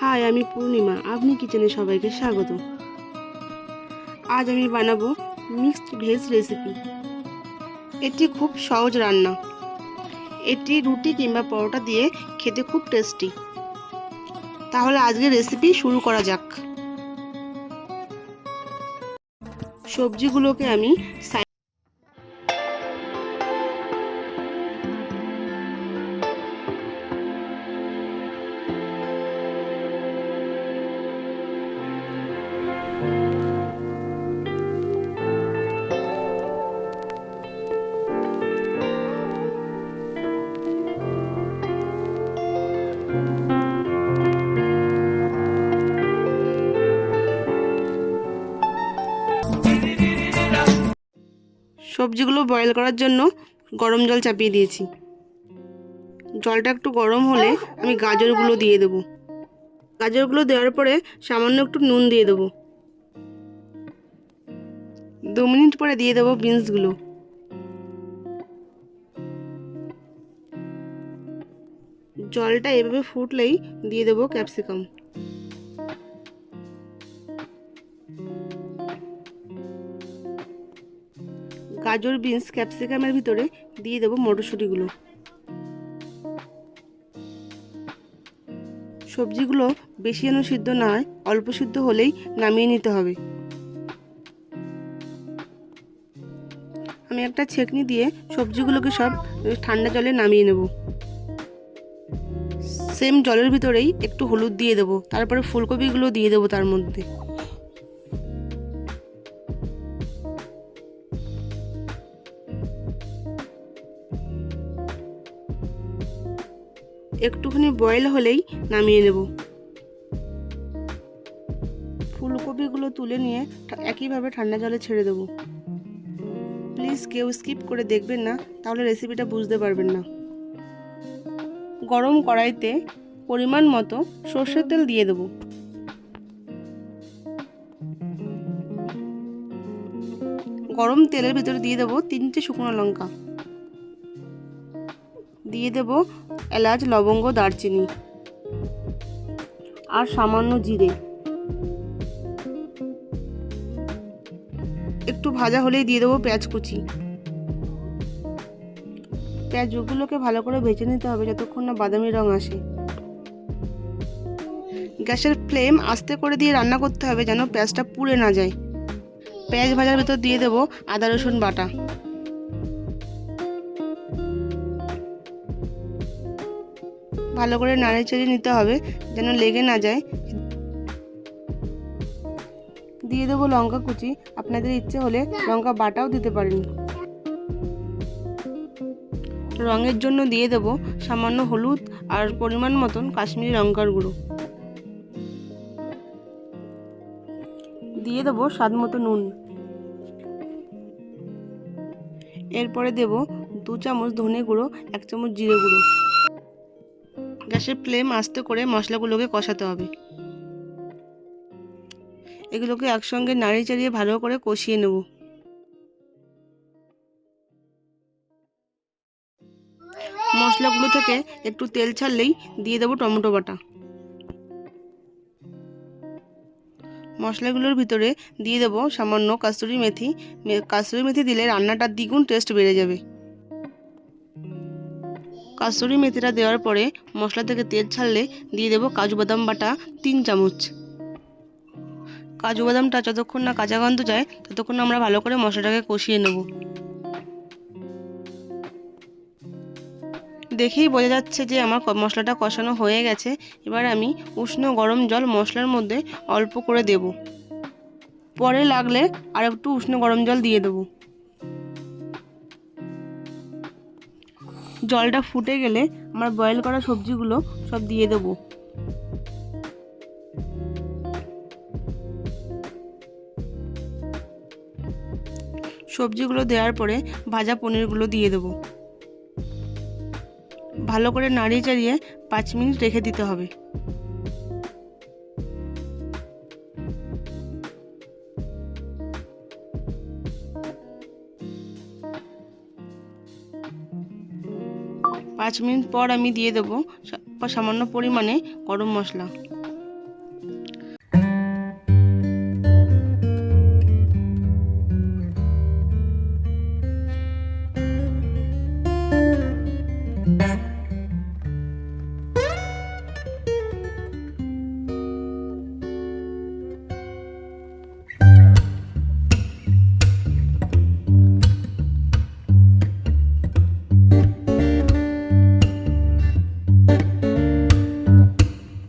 High, আমি পূর্ণিমা। আপনি কিচেনে সবাইকে স্বাগত। আজ আমি বানাবো মিক্সড ভেজ রেসিপি। এটি খুব সহজ রান্না। এটি রুটি কিংবা পরোটা দিয়ে খেতে খুব টেস্টি। তাহলে আজকে রেসিপি শুরু করা যাক। সবজিগুলোকে আমি সবজিগুলো বয়েল করার জন্য গরম জল চাপিয়ে দিয়েছি। জলটা একটু গরম হলে আমি গাজরগুলো দিয়ে দেবো। গাজরগুলো দেওয়ার পরে সামান্য একটু নুন দিয়ে দেবো। দু মিনিট পরে দিয়ে দেবো বিনসগুলো। জলটা এভাবে ফুটলেই দিয়ে দেবো ক্যাপসিকাম। গাজর, বিনস, ক্যাপসিকামের ভিতরে দিয়ে দেবো মটরশুঁটিগুলো। সবজিগুলো বেশি যেন সিদ্ধ না হয়, অল্প সিদ্ধ হলেই নামিয়ে নিতে হবে। আমি একটা ছেঁকনি দিয়ে সবজিগুলোকে সব ঠান্ডা জলে নামিয়ে নেব। সেম জলের ভিতরেই একটু হলুদ দিয়ে দেবো, তারপরে ফুলকপিগুলো দিয়ে দেবো তার মধ্যে। একটুখানি বয়েল হলেই নামিয়ে নেব। ফুলকপিগুলো তুলে নিয়ে একইভাবে ঠান্ডা জলে ছেড়ে দেবো। প্লিজ কেউ স্কিপ করে দেখবেন না, তাহলে রেসিপিটা বুঝতে পারবেন না। গরম কড়াইতে পরিমাণ মতো সর্ষের তেল দিয়ে দেবো। গরম তেলের ভিতরে দিয়ে দেবো তিনটে শুকনো লঙ্কা। দিয়ে দেব এলাচ, লবঙ্গ, দারচিনি আর সামান্য জিরে। একটু ভাজা হলেই দিয়ে দেবো পেঁয়াজ কুচি। পেঁয়াজগুলোকে ভালো করে ভেজে নিতে হবে যতক্ষণ না বাদামি রং আসে। গ্যাসের ফ্লেম আস্তে করে দিয়ে রান্না করতে হবে যেন পেঁয়াজটা পুড়ে না যায়। পেঁয়াজ ভাজার ভেতর দিয়ে দেবো আদা, রসুন বাটা। ভালো করে নাড়ে চেড়ে নিতে হবে যেন লেগে না যায়। দিয়ে দেবো লঙ্কা কুচি। আপনাদের ইচ্ছে হলে লঙ্কা বাটাও দিতে পারেন। রঙের জন্য দিয়ে দেবো সামান্য হলুদ আর পরিমাণ মতন কাশ্মীরি লঙ্কার গুঁড়ো। দিয়ে দেবো স্বাদ মতো নুন। এরপরে দেব দু চামচ ধনে গুঁড়ো, এক চামচ জিরে গুঁড়ো। গ্যাসের ফ্লেম আস্তে করে মশলাগুলোকে কষাতে হবে। এগুলোকে একসঙ্গে নাড়িয়ে চাড়িয়ে ভালো করে কষিয়ে নেব। মশলাগুলো থেকে একটু তেল ছাড়লেই দিয়ে দেবো টমেটো বাটা। মশলাগুলোর ভিতরে দিয়ে দেবো সামান্য কাসুরি মেথি। কাস্তুরি মেথি দিলে রান্নাটার দ্বিগুণ টেস্ট বেড়ে যাবে। কাসুরি মেথিটা দেওয়ার পরে মশলা থেকে তেল ছাড়লে দিয়ে দেবো কাজু বাদাম বাটা তিন চামচ। কাজু বাদামটা যতক্ষণ না কাঁচা গন্ধ যায়, ততক্ষণ আমরা ভালো করে মশলাটাকে কষিয়ে নেব। দেখেই বোঝা যাচ্ছে যে আমার মশলাটা কষানো হয়ে গেছে। এবার আমি উষ্ণ গরম জল মশলার মধ্যে অল্প করে দেব। পরে লাগলে আর একটু উষ্ণ গরম জল দিয়ে দেবো। জলটা ফুটে গেলে আমার বয়েল করা সবজিগুলো সব দিয়ে দেবো। সবজিগুলো দেওয়ার পরে ভাজা পনিরগুলো দিয়ে দেবো। ভালো করে নাড়িয়ে চাড়িয়ে পাঁচ মিনিট রেখে দিতে হবে। পাঁচ মিনিট পর আমি দিয়ে দেবো সামান্য পরিমাণে গরম মশলা।